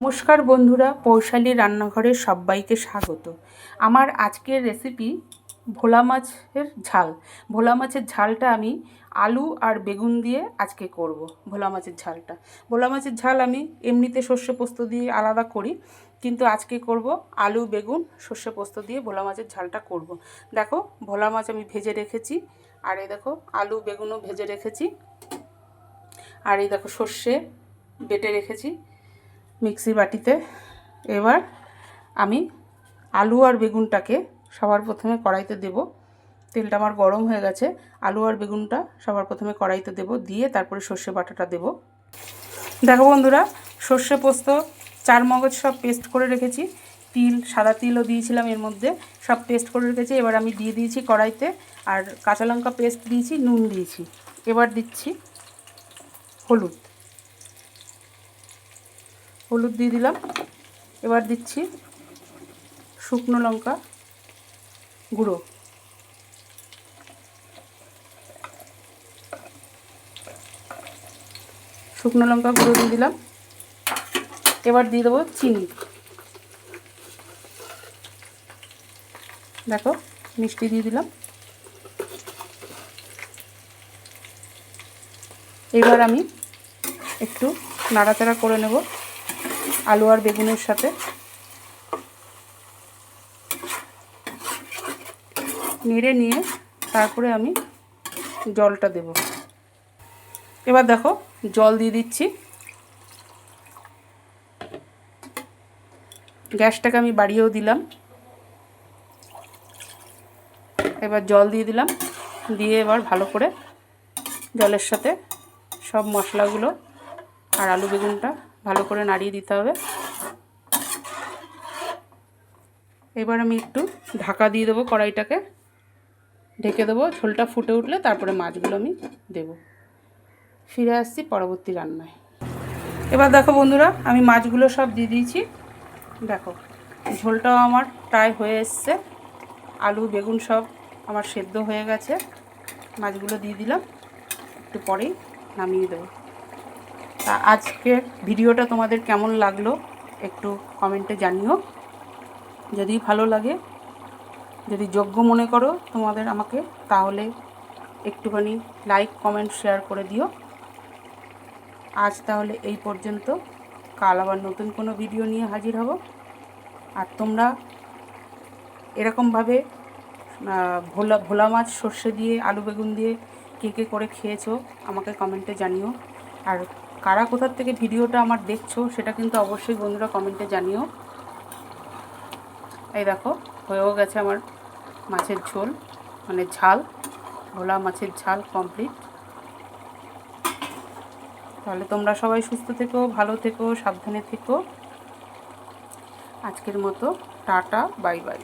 নমস্কার বন্ধুরা, পৌশালী রান্নাঘরে সবাইকে স্বাগত। আমার আজকের রেসিপি ভোলা মাছের ঝাল। ভোলা মাছের ঝালটা আমি আলু আর বেগুন দিয়ে আজকে করব, ভোলা মাছের ঝালটা। ভোলা মাছের ঝাল আমি এমনিতে সর্ষে পোস্ত দিয়ে আলাদা করি, কিন্তু আজকে করব আলু, বেগুন, সর্ষে পোস্ত দিয়ে ভোলা মাছের ঝালটা করব। দেখো, ভোলা মাছ আমি ভেজে রেখেছি, আর এই দেখো, আলু, বেগুনও ভেজে রেখেছি। আর এই দেখো, সর্ষে বেটে রেখেছি। মিক্সি বাটিতে। এবার আমি আলু আর বেগুনটাকে সবার প্রথমে কড়াইতে দেব। তেলটা আমার গরম হয়ে গেছে। আলু আর বেগুনটা সবার প্রথমে কড়াইতে দেব। দিয়ে তারপরে সর্ষে বাটাটা দেব। দেখো বন্ধুরা, সর্ষে পোস্ত, চার মগজ সব পেস্ট করে রেখেছি। তিল, সাদা তিলও দিয়েছিলাম এর মধ্যে। সব পেস্ট করে রেখেছি। এবার আমি দিয়ে দিয়েছি কড়াইতে। আর কাঁচা লঙ্কা পেস্ট দিয়েছি, নুন দিয়েছি। এবার দিচ্ছি হলুদ। হলুদ দিয়ে দিলাম। এবার দিচ্ছি শুকনো লঙ্কা গুঁড়ো। শুকনো লঙ্কা গুঁড়ো দিয়ে দিলাম। এবার দিয়ে দেবো চিনি। দেখো, মিষ্টি দিয়ে দিলাম। এবার আমি একটু নাড়াচাড়া করে নেব। আলু আর বেগুনের সাথে। নেড়ে নিয়ে তারপরে আমি জলটা দেব। এবার দেখো, জল দিয়ে দিচ্ছি। গ্যাসটাকে আমি বাড়িয়েও দিলাম। এবার জল দিয়ে দিলাম। দিয়ে এবার ভালো করে জলের সাথে সব মশলাগুলো আর আলু বেগুনটা ভালো করে নাড়িয়ে দিতে হবে। এবার আমি একটু ঢাকা দিয়ে দেবো কড়াইটাকে। ঢেকে দেবো, ঝোলটা ফুটে উঠলে তারপরে মাছগুলো আমি দেব। ফিরে আসছি পরবর্তী রান্নায়। এবার দেখো বন্ধুরা, আমি মাছগুলো সব দিয়ে দিয়েছি। দেখো, ঝোলটাও আমার প্রায় হয়ে এসছে। আলু, বেগুন সব আমার সেদ্ধ হয়ে গেছে। মাছগুলো দিয়ে দিলাম। একটু পরেই নামিয়ে দেবো। তা আজকের ভিডিওটা তোমাদের কেমন লাগল একটু কমেন্টে জানিও। যদি ভালো লাগে, যদি যোগ্য মনে করো তোমাদের আমাকে, তাহলে একটুখানি লাইক কমেন্ট শেয়ার করে দিও। আজ তাহলে এই পর্যন্ত। কাল আবার নতুন কোনো ভিডিও নিয়ে হাজির হব। আর তোমরা এরকমভাবে ভোলা ভোলা মাছ সর্ষে দিয়ে, আলু বেগুন দিয়ে কে কে করে খেয়েছো, আমাকে কমেন্টে জানিও। আর কারা কোথার থেকে ভিডিওটা আমার দেখছ সেটা কিন্তু অবশ্যই বন্ধুরা কমেন্টে জানিও। এই দেখো, হয়েও গেছে আমার মাছের ঝোল মানে ঝাল, ভোলা মাছের ঝাল কমপ্লিট তাহলে তোমরা সবাই সুস্থ থেকো, ভালো থেকো, সাবধানে থেকো। আজকের মতো, টাটা, বাই বাই।